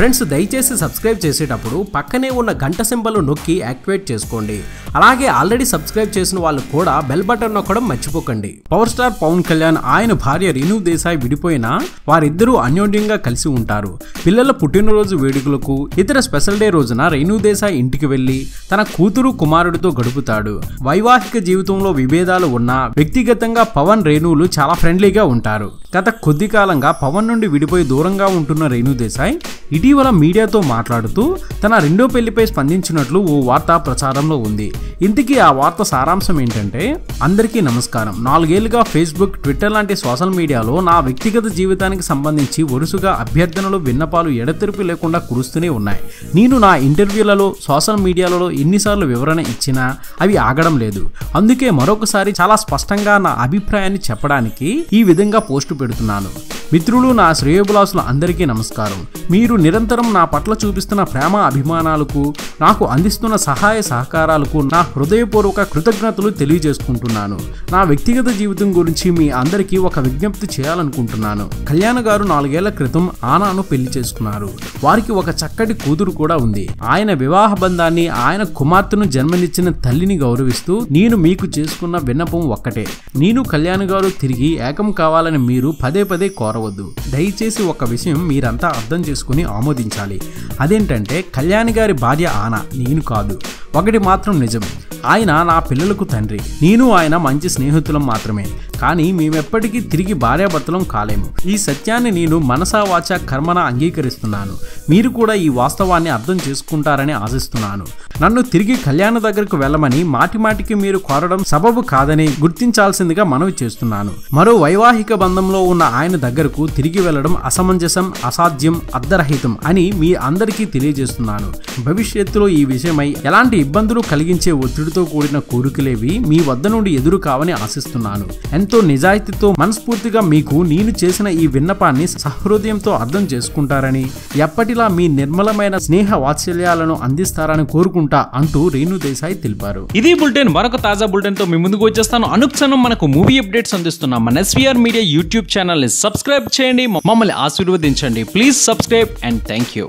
Friends దయచేసి subscribe చేసేటప్పుడు పక్కనే ఉన్న గంట సింబల్ నొక్కి యాక్టివేట్ చేసుకోండి. అలాగే ఆల్రెడీ సబ్స్క్రైబ్ చేసిన వాళ్ళు కూడా బెల్ బటన్ నొక్కడం మర్చిపోకండి. పవర్ స్టార్ పవన్ కళ్యాణ్ ఆయన భార్య రేణు దేశాయ్ విడిపోయినా వారిద్దరూ అన్యోన్యంగా కలిసి ఉంటారు. పిల్లల పుట్టినరోజు వేడుకలకు ఇతర స్పెషల్ డే రోజున రేణు దేశాయ్ ఇంటికి వెళ్ళి తన కూతురు కుమారుడితో గడుపుతాడు. వైవాహిక జీవితంలో విభేదాలు ఉన్నా వ్యక్తిగతంగా పవన్ రేణువులు చాలా ఫ్రెండ్లీగా ఉంటారు. గత కొద్ది కాలంగా పవన్ నుండి విడిపోయి దూరంగా ఉంటున్న రేణు దేశాయ్ ఇటీవల మీడియాతో మాట్లాడుతూ తన రెండో పెళ్ళిపై స్పందించినట్లు ఓ వార్త ప్రచారంలో ఉంది. ఇంతకీ ఆ వార్త సారాంశం ఏంటంటే అందరికీ నమస్కారం. నాలుగేళ్ళుగా ఫేస్బుక్ ట్విట్టర్ లాంటి సోషల్ మీడియాలో నా వ్యక్తిగత జీవితానికి సంబంధించి వరుసగా అభ్యర్థనలు విన్నపాలు ఎడతెరిపి లేకుండా కురుస్తూనే ఉన్నాయి. నేను నా ఇంటర్వ్యూలలో సోషల్ మీడియాలలో ఎన్నిసార్లు వివరణ ఇచ్చినా అవి ఆగడం లేదు. అందుకే మరొకసారి చాలా స్పష్టంగా నా అభిప్రాయాన్ని చెప్పడానికి ఈ విధంగా పోస్టు పెడుతున్నాను. మిత్రులు నా శ్రేయోభిలాసులు అందరికీ నమస్కారం. మీరు నిరంతరం నా పట్ల చూపిస్తున్న ప్రేమ అభిమానాలకు నాకు అందిస్తున్న సహాయ సహకారాలకు నా హృదయపూర్వక కృతజ్ఞతలు తెలియజేసుకుంటున్నాను. నా వ్యక్తిగత జీవితం గురించి మీ అందరికీ ఒక విజ్ఞప్తి చేయాలనుకుంటున్నాను. కళ్యాణ గారు నాలుగేళ్ళ క్రితం ఆనాను పెళ్ళి చేసుకున్నారు. వారికి ఒక చక్కటి కూతురు కూడా ఉంది. ఆయన వివాహ బంధాన్ని ఆయన కుమార్తెను జన్మనిచ్చిన తల్లిని గౌరవిస్తూ నేను మీకు చేసుకున్న విన్నపం ఒక్కటే. నేను కళ్యాణ్ గారు తిరిగి ఏకం కావాలని మీరు పదే పదే మాట్లాడవద్దు దయచేసి ఒక విషయం మీరంతా అర్థం చేసుకుని ఆమోదించాలి. అదేంటంటే కళ్యాణి గారి భార్య ఆన నేను కాదు. ఒకటి మాత్రం నిజం. ఆయన నా పిల్లలకు తండ్రి. నేను ఆయన మంచి స్నేహితులం మాత్రమే. కానీ మేమెప్పటికీ తిరిగి భార్యాభర్తలం కాలేము. ఈ సత్యాన్ని నేను మనసా వాచ కర్మన అంగీకరిస్తున్నాను. మీరు కూడా ఈ వాస్తవాన్ని అర్థం చేసుకుంటారని ఆశిస్తున్నాను. నన్ను తిరిగి కళ్యాణ దగ్గరకు వెళ్ళమని మాటిమాటికి మీరు కోరడం సబబు కాదని గుర్తించాల్సిందిగా మనవి చేస్తున్నాను. మరో వైవాహిక బంధంలో ఉన్న ఆయన దగ్గరకు తిరిగి వెళ్ళడం అసమంజసం అసాధ్యం అర్ధరహితం అని మీ అందరికీ తెలియజేస్తున్నాను. భవిష్యత్తులో ఈ విషయమై ఎలాంటి ఇబ్బందులు కలిగించే ఒత్తిడితో కూడిన కోరికలేవి మీ వద్ద నుండి ఎదురు కావని ఆశిస్తున్నాను. ఎంతో నిజాయితీతో మనస్ఫూర్తిగా మీకు నేను చేసిన ఈ విన్నపాన్ని సహృదయంతో అర్థం చేసుకుంటారని ఎప్పటిలా మీ నిర్మలమైన స్నేహ వాత్సల్యాలను అందిస్తారని కోరుకుంటా అంటూ రేణు దేశాయ్ తెలిపారు. ఇది బులెటిన్ మరొక తాజా బులెటిన్తో మీ ముందుకు వచ్చేస్తాను. అనుక్షణం మనకు మూవీ అప్డేట్స్ అందిస్తున్నాం మన ఎస్వీఆర్ మీడియా యూట్యూబ్ ఛానల్ని సబ్స్క్రైబ్ చేయండి. మమ్మల్ని ఆశీర్వదించండి. Please subscribe and thank you